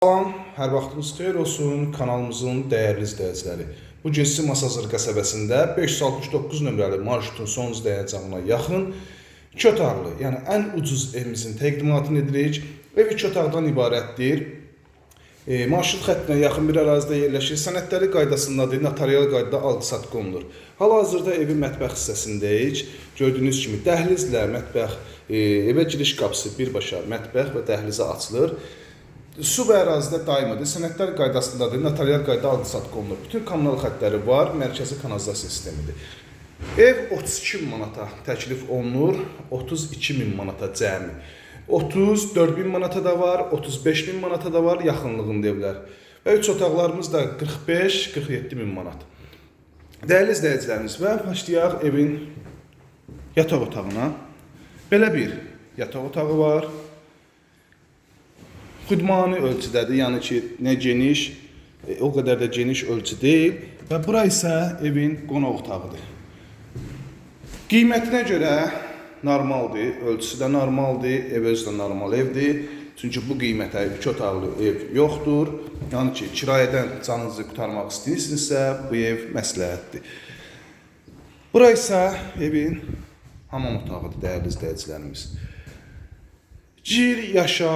Salam, hər vaxtınız xeyir olsun kanalımızın dəyərli izləyiciləri. Bu sizi Masazır qəsəbəsində 569 nömrəli marşrutun son dayanacağına yaxın iki otaqlı, yəni ən ucuz evimizin təqdimatını edirik. Ev iki otaqdan ibarətdir. E, marşrut xəttinə yaxın bir ərazidə yerləşir. Sənədləri qaydasındadır, notarial qaydada alqı-satqı olunur. Hal-hazırda evin mətbəx hissəsindəyik. Gördüyünüz kimi dəhlizlə mətbəx, e, evə giriş qapısı birbaşa mətbəx və dəhlizə açılır. Su və ərazidə daimidir. Sənədlər qaydasındadır, notarial qayda alqı-satqı olunur. Bütün kommunal xəttləri var, mərkəzi kanalizasiya sistemidir. Ev 32 min manata təklif olunur, 32 min manata cəmi. 34 bin manata da var, 35 bin manata da var, yaxınlığında evlər. Və 3 otaqlarımız da 45-47 min manat. Dəyərli izləyicilərimiz və başlayaq evin yataq otağına. Belə bir yataq otağı var. Xudmani ölçüdədir, yəni ki, nə geniş, e, o qədər də geniş ölçü deyil və bura isə evin qonaq otağıdır. Qiymətinə görə normaldır, ölçüsü də normaldır, ev özü də normal evdir. Çünki bu qiymətə 2 otaqlı ev yoxdur. Yəni ki, kirayədən canınızı qurtarmaq istəyirsinizsə, bu ev məsləhətdir. Bura isə evin hamam otağıdır, dəyərli izləyicilərimiz. Gir, yaşa,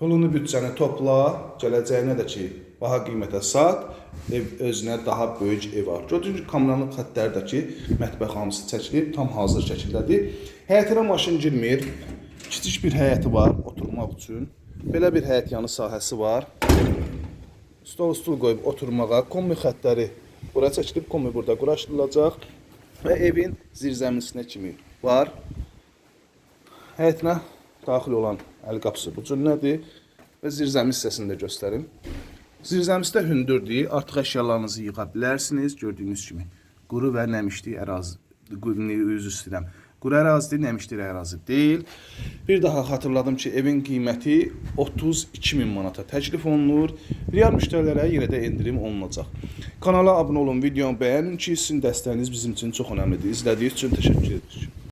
pulunu büdcəni topla, gələcəyinə də ki, baha qiymətə sat, ev özünə daha böyük ev var. Gördüyünüz kimi kommunal xəttlərdəki mətbəx hamısı çəkilib, tam hazır şəkildədir. Həyətinə maşın girmir. Kiçik bir həyəti var oturmaq üçün. Belə bir həyət yanı sahəsi var. Stol stul qoyub oturmağa, kombi xəttləri bura çəkilib, kombi burada quraşdırılacaq və evin zirzəmisinə kimi var. Həyətinə daxil olan əl qapısı bu cür nədir? Və zirzəmi hissəsini də göstərim. Zirzəmisi də hündürdür. Artıq əşyalarınızı yığa bilərsiniz. Gördüyünüz kimi quru və nəmişlik ərazi, üzr istəyirəm. Quru ərazidir, nəmişlik ərazi deyil. Bir daha xatırladım ki, evin qiyməti 32 min manata təklif olunur. Real müştərilərə yenə də endirim olunacaq. Kanala abunə olun, videonu bəyənin ki, sizin dəstəyiniz bizim üçün çox önəmlidir. İzlədiyiniz üçün təşəkkür edirik.